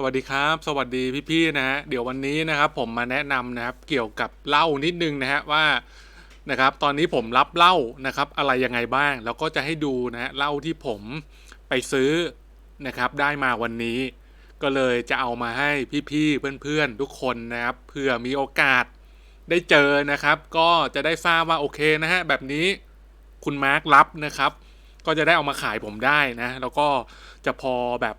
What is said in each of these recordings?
สวัสดีครับ สวัสดีพี่ๆนะฮะเดี๋ยววันนี้นะครับผมมาแนะนำนะครับเกี่ยวกับเหล้านิดนึงนะฮะว่านะครับตอนนี้ผมรับเหล้านะครับอะไรยังไงบ้าง แล้วก็จะให้ดูนะฮะเหล้าที่ผมไปซื้อนะครับได้มาวันนี้ ก็เลยจะเอามาให้พี่ๆเพื่อนๆทุกคนนะครับเผื่อมีโอกาสได้เจอนะครับ ก็จะได้ทราบว่าโอเคนะฮะแบบนี้คุณมาร์ครับนะครับ ก็จะได้เอามาขายผมได้นะแล้วก็จะพอแบบ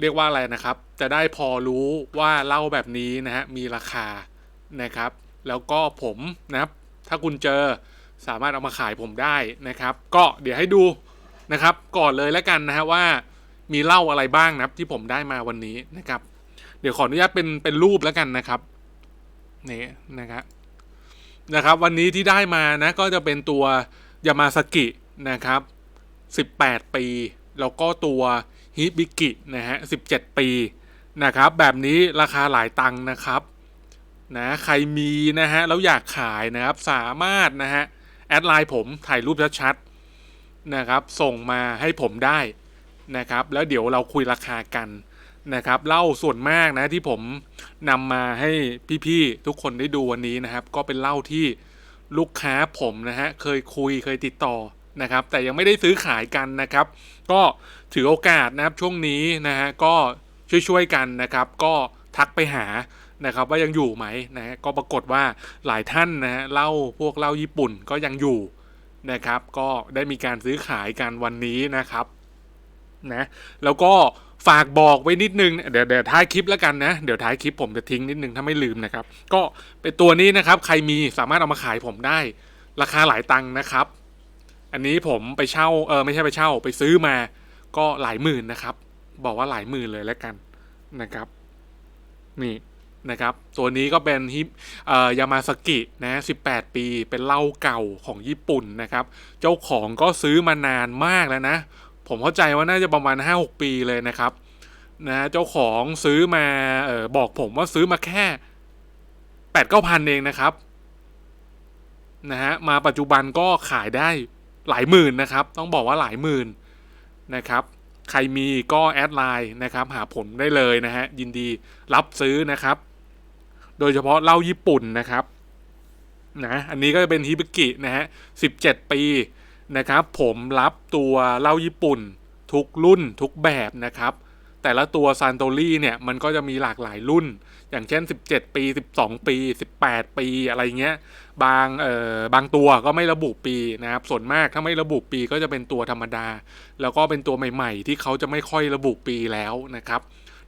เรียกว่าอะไรนะครับ จะได้พอรู้ว่าเหล้าแบบนี้นะฮะมีราคานะครับ แล้วก็ผมนะครับ ถ้าคุณเจอสามารถเอามาขายผมได้นะครับ ก็เดี๋ยวให้ดูนะครับ ก่อนเลยแล้วกันนะฮะว่ามีเหล้าอะไรบ้างนะครับที่ผมได้มาวันนี้นะครับ เดี๋ยวขออนุญาตเป็นเป็นรูปแล้วกันนะครับนี่นะครับนะครับ วันนี้ที่ได้มานะก็จะเป็นตัวยามาสกินะครับ 18 ปี แล้วก็ตัว ฮิบิกินะฮะ17ปีนะครับ แบบนี้ราคาหลายตังค์นะครับนะใครมีนะฮะแล้วอยากขายนะครับสามารถนะฮะแอดไลน์ผมถ่ายรูปชัดๆนะครับ ส่งมาให้ผมได้นะครับ แล้วเดี๋ยวเราคุยราคากันนะครับเล้าส่วนมากนะที่ผมนำมาให้พี่ๆทุกคนได้ดูวันนี้นะครับ ก็เป็นเล้าที่ลูกค้าผมนะฮะเคยคุยเคยติดต่อ นะครับ แต่ยังไม่ได้ซื้อขายกันนะครับ ก็ถือโอกาสนะครับช่วงนี้นะฮะก็ช่วยๆกันนะครับ ก็ทักไปหานะครับว่ายังอยู่ไหมนะฮะก็ปรากฏว่าหลายท่านนะฮะเล้าพวกเล้าญี่ปุ่นก็ยังอยู่นะครับ ก็ได้มีการซื้อขายกันวันนี้นะครับนะแล้วก็ฝากบอกไว้นิดนึงเดี๋ยวเดี๋ยวท้ายคลิปแล้วกันนะ เดี๋ยวท้ายคลิปผมจะทิ้งนิดนึงถ้าไม่ลืมนะครับ ก็เป็นตัวนี้นะครับ ใครมีสามารถเอามาขายผมได้ ราคาหลายตังค์นะครับ อันนี้ผมไปเช่าเออไม่ใช่ไปเช่า ไปซื้อมาก็หลายหมื่นนะครับ บอกว่าหลายหมื่นเลยแล้วกันนะครับนี่นะครับ ตัวนี้ก็เป็นฮิเอ่อยามาสกินะ18 ปี เป็นเหล้าเก่าของญี่ปุ่นนะครับ เจ้าของก็ซื้อมานานมากแล้วนะ ผมเข้าใจว่าน่าจะประมาณ 5-6 ปีเลยนะครับนะเจ้าของซื้อมาเออบอกผมว่าซื้อมาแค่แปดเก้าพันเองนะครับนะฮะมาปัจจุบันก็ขายได้ หลายหมื่นนะครับ ต้องบอกว่าหลายหมื่นนะครับ ใครมีก็แอดไลน์นะครับ หาผมได้เลยนะฮะยินดีรับซื้อนะครับ โดยเฉพาะเหล้าญี่ปุ่นนะครับนะอันนี้ก็จะเป็นฮิบิกินะฮะ17ปีนะครับ ผมรับตัวเหล้าญี่ปุ่น ทุกรุ่นทุกแบบนะครับ แต่ละตัวซานโตรี่เนี่ยมันก็จะมีหลากหลายรุ่น อย่างเช่น 17 ปี 12 ปี 18 ปีอะไรเงี้ยบางเอ่อบางตัวก็ไม่ระบุปีนะครับส่วนมากถ้าไม่ระบุปีก็จะเป็นตัวธรรมดา แล้วก็เป็นตัวใหม่ ๆ ที่เขาจะไม่ค่อยระบุปีแล้วนะครับ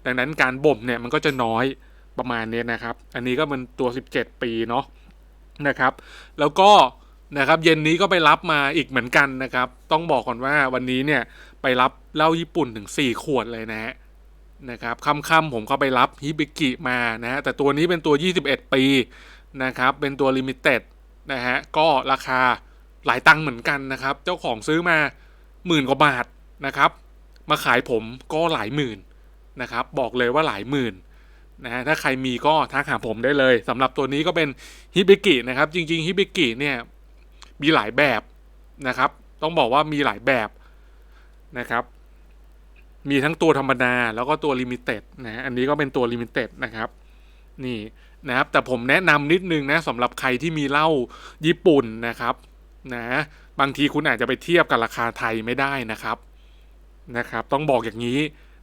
ดังนั้นการบ่มเนี่ยมันก็จะน้อยประมาณนี้นะครับ อันนี้ก็เป็นตัว 17 ปีเนาะนะครับ แล้วก็นะครับเย็นนี้ก็ไปรับมาอีกเหมือนกันนะครับ ต้องบอกก่อนว่าวันนี้เนี่ยไปรับเหล้าญี่ปุ่นถึง 4 ขวดเลยนะฮะ นะครับค่ำๆผมก็ไปรับฮิบิกิมานะฮะแต่ตัวนี้เป็นตัว 21 ปีนะครับเป็นตัวลิมิเต็ดนะฮะก็ราคาหลายตังค์เหมือนกันนะครับ เจ้าของซื้อมาหมื่นกว่าบาทนะครับ มาขายผมก็หลายหมื่นนะครับ บอกเลยว่าหลายหมื่นนะฮะถ้าใครมีก็ทักหาผมได้เลยสำหรับตัวนี้ก็เป็นฮิบิกินะครับ จริงๆฮิบิกิเนี่ยมีหลายแบบนะครับ ต้องบอกว่ามีหลายแบบนะครับ มีทั้งตัวธรรมดาแล้วก็ตัวลิมิเต็ดนะฮะอันนี้ก็เป็นตัวลิมิเต็ดนะครับนี่นะครับแต่ผมแนะนำนิดนึงนะสำหรับใครที่มีเหล้าญี่ปุ่นนะครับนะบางทีคุณอาจจะไปเทียบกับราคาไทยไม่ได้นะครับนะครับ ต้องบอกอย่างนี้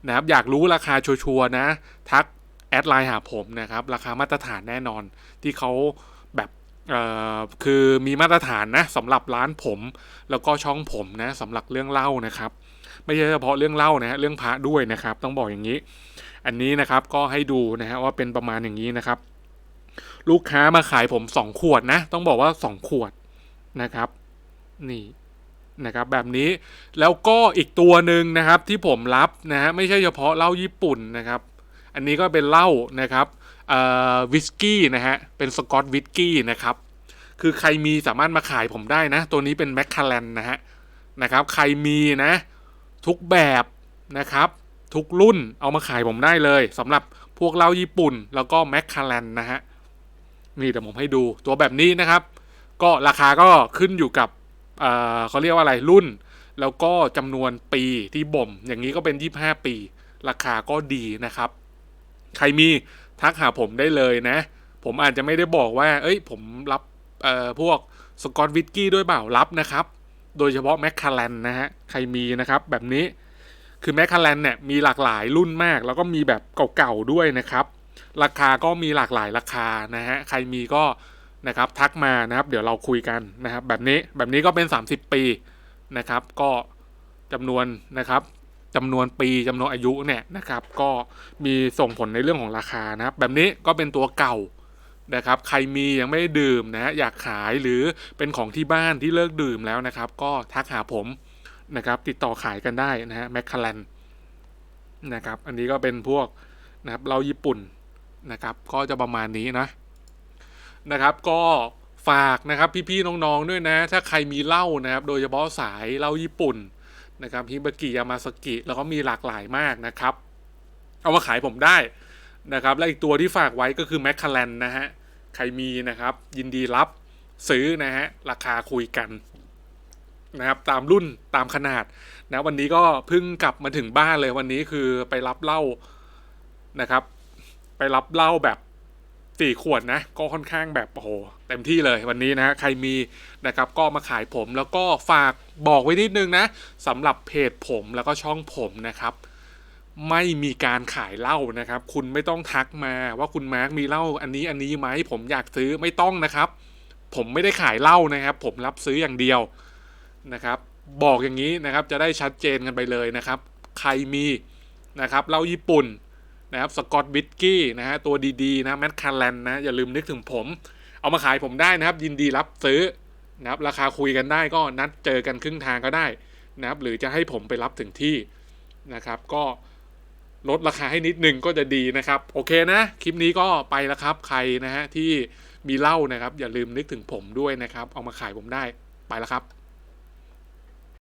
นะครับอยากรู้ราคาชัวร์ๆนะ ทักแอดไลน์หาผมนะครับ ราคามาตรฐานแน่นอนที่เขาแบบเอ่อคือมีมาตรฐานนะสำหรับร้านผม แล้วก็ช่องผมนะสำหรับเรื่องเล่านะครับ ไม่ใช่เฉพาะเรื่องเล่านะฮะเรื่องพระด้วยนะครับ ต้องบอกอย่างนี้ อันนี้นะครับก็ให้ดูนะฮะว่าเป็นประมาณอย่างนี้นะครับ ลูกค้ามาขายผมสองขวดนะ ต้องบอกว่าสองขวดนะครับ นี่นะครับแบบนี้แล้วก็อีกตัวหนึ่งนะครับที่ผมรับนะฮะไม่ใช่เฉพาะเหล้าญี่ปุ่นนะครับ อันนี้ก็เป็นเหล้านะครับวิสกี้นะฮะเป็นสกอตวิสกี้นะครับคือใครมีสามารถมาขายผมได้นะ ตัวนี้เป็นแมคคาแลนนะฮะนะครับ ใครมีนะ ทุกแบบนะครับ ทุกรุ่นเอามาขายผมได้เลยสำหรับพวกเหล้าญี่ปุ่นแล้วก็แมคคาแลนนะฮะ นี่เดี๋ยวผมให้ดูตัวแบบนี้นะครับ ก็ราคาก็ขึ้นอยู่กับเอ่อเขาเรียกว่าอะไรรุ่น แล้วก็จำนวนปีที่บ่ม อย่างนี้ก็เป็น 25 ปี ราคาก็ดีนะครับ ใครมีทักหาผมได้เลยนะ ผมอาจจะไม่ได้บอกว่า เอ้ย ผมรับเอ่อพวกสกอตวิสกี้ด้วยเปล่ารับนะครับ โดยเฉพาะแมคคาแลนนะฮะ ใครมีนะครับแบบนี้ คือแมคคาแลนเนี่ยมีหลากหลายรุ่นมาก แล้วก็มีแบบเก่าๆด้วยนะครับ ราคาก็มีหลากหลายราคานะฮะ ใครมีก็นะครับทักมานะครับ เดี๋ยวเราคุยกันนะครับ แบบนี้แบบนี้ก็เป็น 30 ปีนะครับ ก็จำนวนนะครับจำนวนปีจำนวนอายุเนี่ยนะครับ ก็มีส่งผลในเรื่องของราคานะครับ แบบนี้ก็เป็นตัวเก่า นะครับใครมียังไม่ได้ดื่มนะอยากขายหรือเป็นของที่บ้านที่เลิกดื่มแล้วนะครับ ก็ทักหาผมนะครับติดต่อขายกันได้นะฮะแมคคาแลนนะครับอันนี้ก็เป็นพวกนะครับเราญี่ปุ่นนะครับก็จะประมาณนี้นะนะครับก็ฝากนะครับพี่ๆน้องๆด้วยนะ ถ้าใครมีเหล้านะครับ โดยเฉพาะสายเหล้าญี่ปุ่นนะครับฮิบากิยามาสกิแล้วก็มีหลากหลายมากนะครับ เอามาขายผมได้ นะครับ และอีกตัวที่ฝากไว้ก็คือแมคคาแลนนะฮะ ใครมีนะครับ ยินดีรับซื้อนะฮะ ราคาคุยกันนะครับตามรุ่นตามขนาดนะวันนี้ก็เพิ่งกลับมาถึงบ้านเลยวันนี้คือไปรับเหล้านะครับ ไปรับเหล้าแบบสี่ขวดนะ ก็ค่อนข้างแบบโอ้โหเต็มที่เลยวันนี้นะใครมีนะครับก็มาขายผมแล้วก็ฝากบอกไว้นิดนึงนะสำหรับเพจผมแล้วก็ช่องผมนะครับ ไม่มีการขายเหล้านะครับ คุณไม่ต้องทักมาว่าคุณมาร์กมีเหล้าอันนี้อันนี้ไหมผมอยากซื้อไม่ต้องนะครับ ผมไม่ได้ขายเหล้านะครับ ผมรับซื้ออย่างเดียวนะครับ บอกอย่างนี้นะครับจะได้ชัดเจนกันไปเลยนะครับ ใครมีนะครับเหล้าญี่ปุ่นนะครับสกอตบิสกี้นะฮะตัวดีๆนะแมคคาร์แลนนะอย่าลืมนึกถึงผม เอามาขายผมได้นะครับ ยินดีรับซื้อนะครับราคาคุยกันได้ก็นัดเจอกันครึ่งทางก็ได้นะครับหรือจะให้ผมไปรับถึงที่นะครับ ก็ ลดราคาให้นิดนึงก็จะดีนะครับ โอเคนะ คลิปนี้ก็ไปแล้วครับ ใครนะฮะที่มีเหล้านะครับ อย่าลืมนึกถึงผมด้วยนะครับ เอามาขายผมได้ไปแล้วครับ